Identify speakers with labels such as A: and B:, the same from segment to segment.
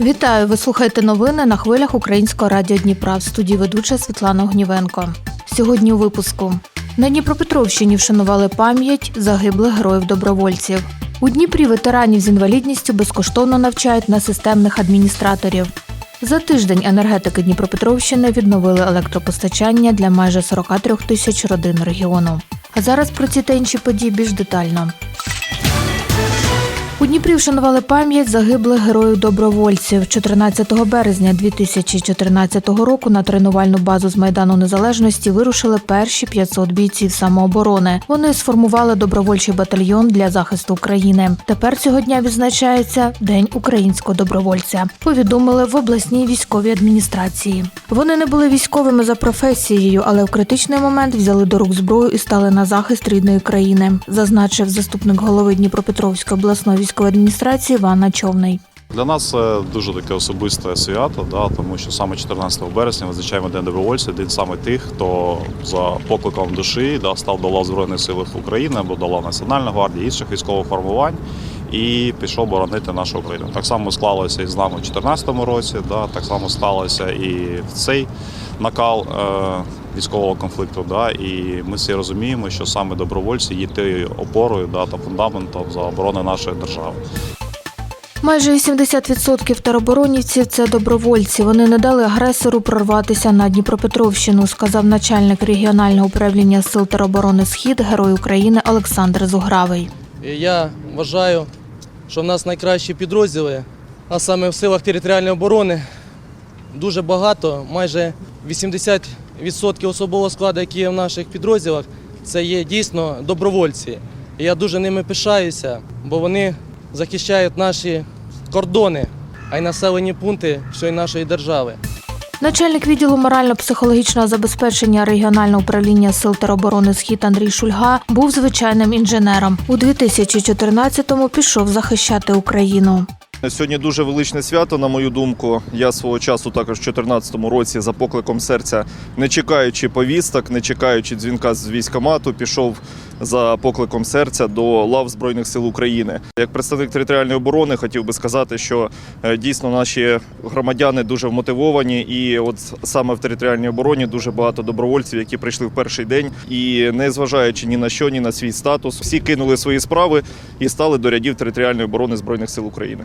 A: Вітаю! Ви слухаєте новини на хвилях Українського радіо Дніпра в студії ведуча Світлана Огнівенко. Сьогодні у випуску на Дніпропетровщині вшанували пам'ять загиблих героїв добровольців. У Дніпрі ветеранів з інвалідністю безкоштовно навчають на системних адміністраторів. За тиждень енергетики Дніпропетровщини відновили електропостачання для майже 43 тисяч родин регіону. А зараз про ці та інші події більш детально. У Дніпрі вшанували пам'ять загиблих героїв добровольців. 14 березня 2014 року на тренувальну базу з Майдану Незалежності вирушили перші 500 бійців самооборони. Вони сформували добровольчий батальйон для захисту України. Тепер цього дня відзначається День українського добровольця. Повідомили в обласній військовій адміністрації. Вони не були військовими за професією, але в критичний момент взяли до рук зброю і стали на захист рідної країни, зазначив заступник голови Дніпропетровської обласної військової адміністрації Івана Човний.
B: Для нас це дуже таке особисте свято, да, тому що саме 14 березня визначаємо День добровольця, день саме тих, хто за покликом душі да, став до лав Збройних сил України або до лав Національної гвардії, інших військових формувань і пішов боронити нашу Україну. Так само склалося і з нами в 2014 році, да, так само сталося і в цей накал е, військового конфлікту. Да, і ми всі розуміємо, що саме добровольці є тією опорою да, та фундаментом за оборони нашої держави.
A: Майже 80% тероборонівців це добровольці. Вони не дали агресору прорватися на Дніпропетровщину, сказав начальник регіонального управління сил тероборони Схід, герой України Олександр Зугравий.
C: Я вважаю, що в нас найкращі підрозділи, а саме в силах територіальної оборони дуже багато, майже 80% особового складу, який є в наших підрозділах, це є дійсно добровольці. І я дуже ними пишаюся, бо вони захищають наші кордони, а й населені пункти всієї нашої держави.
A: Начальник відділу морально-психологічного забезпечення регіонального управління сил тероборони Схід Андрій Шульга був звичайним інженером. У 2014-му пішов захищати Україну.
D: Сьогодні дуже величне свято, на мою думку. Я свого часу також в 2014 році за покликом серця, не чекаючи повісток, не чекаючи дзвінка з військомату, пішов за покликом серця до лав Збройних сил України. Як представник територіальної оборони хотів би сказати, що е, дійсно наші громадяни дуже вмотивовані, і от саме в територіальній обороні дуже багато добровольців, які прийшли в перший день, і не зважаючи ні на що, ні на свій статус, всі кинули свої справи і стали до рядів територіальної оборони Збройних сил України.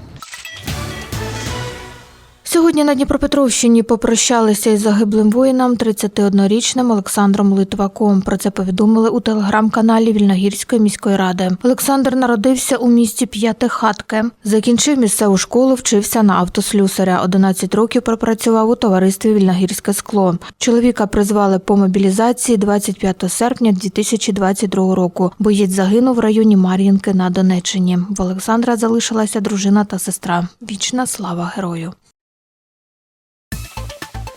A: Сьогодні на Дніпропетровщині попрощалися із загиблим воїном 31-річним Олександром Литваком. Про це повідомили у телеграм-каналі Вільногірської міської ради. Олександр народився у місті П'ятихатке. Закінчив місцеву школу, вчився на автослюсаря. 11 років пропрацював у товаристві Вільногірське скло. Чоловіка призвали по мобілізації 25 серпня 2022 року. Боєць загинув в районі Мар'їнки на Донеччині. В Олександра залишилася дружина та сестра. Вічна слава герою.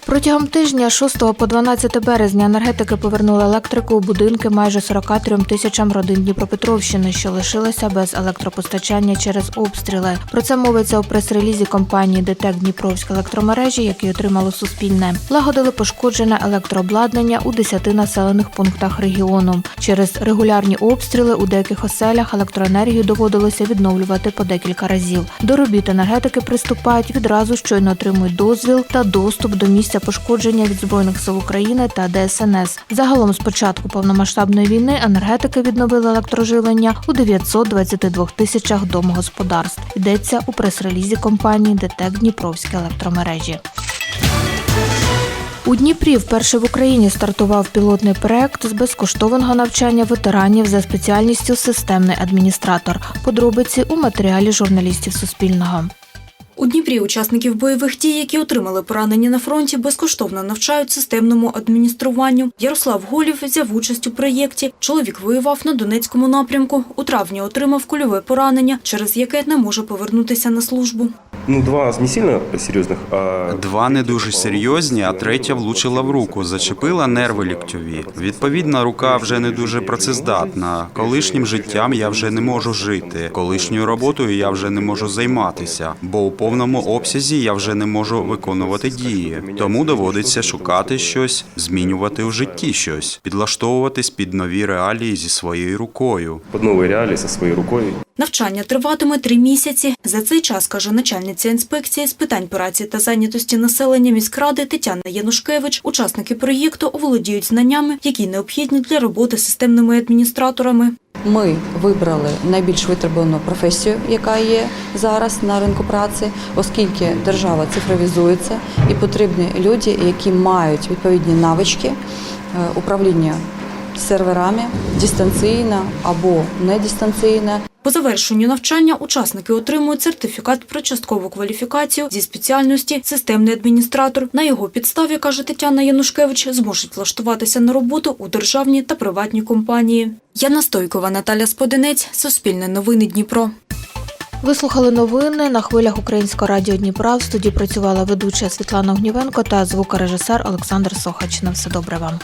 A: Протягом тижня 6 по 12 березня енергетики повернули електрику у будинки майже 43 тисячам родин Дніпропетровщини, що лишилися без електропостачання через обстріли. Про це мовиться у прес-релізі компанії ДТЕК Дніпровські електромережі, які отримало Суспільне. Лагодили пошкоджене електрообладнання у 10 населених пунктах регіону. Через регулярні обстріли у деяких оселях електроенергію доводилося відновлювати по декілька разів. До робіт енергетики приступають відразу, щойно отримують дозвіл та доступ до місця пошкодження від збройних сил України та ДСНС. Загалом з початку повномасштабної війни енергетики відновили електроживлення у 922 тисячах домогосподарств. Йдеться у прес-релізі компанії ДТЕК Дніпровські електромережі. У Дніпрі вперше в Україні стартував пілотний проект з безкоштовного навчання ветеранів за спеціальністю системний адміністратор. Подробиці у матеріалі журналістів Суспільного.
E: У Дніпрі учасників бойових дій, які отримали поранення на фронті, безкоштовно навчають системному адмініструванню. Ярослав Голів взяв участь у проєкті. Чоловік воював на Донецькому напрямку. У травні отримав кульове поранення, через яке не може повернутися на службу.
F: Ну, два не сильно серйозних, а
G: Два не дуже серйозні, а третя влучила в руку, зачепила нерви ліктьові. Відповідна рука вже не дуже працездатна. Колишнім життям я вже не можу жити. Колишньою роботою я вже не можу займатися, бо у повному обсязі я вже не можу виконувати дії. Тому доводиться шукати щось, змінювати у житті щось, підлаштовуватись під нові реалії зі своєю рукою.
F: під нові реалії зі своєю рукою.
E: Навчання триватиме три місяці. За цей час, каже начальниця інспекції з питань праці та зайнятості населення міськради Тетяна Янушкевич, учасники проєкту оволодіють знаннями, які необхідні для роботи з системними адміністраторами.
H: Ми вибрали найбільш витребувану професію, яка є зараз на ринку праці, оскільки держава цифровізується і потрібні люди, які мають відповідні навички е, управління серверами дистанційно або не дистанційно.
E: По завершенню навчання учасники отримують сертифікат про часткову кваліфікацію зі спеціальності системний адміністратор. На його підставі, каже Тетяна Янушкевич, зможуть влаштуватися на роботу у державні та приватні компанії. Яна Стойкова, Наталя Сподинець, Суспільне новини Дніпро.
A: Ви слухали новини на хвилях Українського радіо Дніпра. В студії працювала ведуча Світлана Огнівенко та звукорежисер Олександр Сохач. На все добре вам.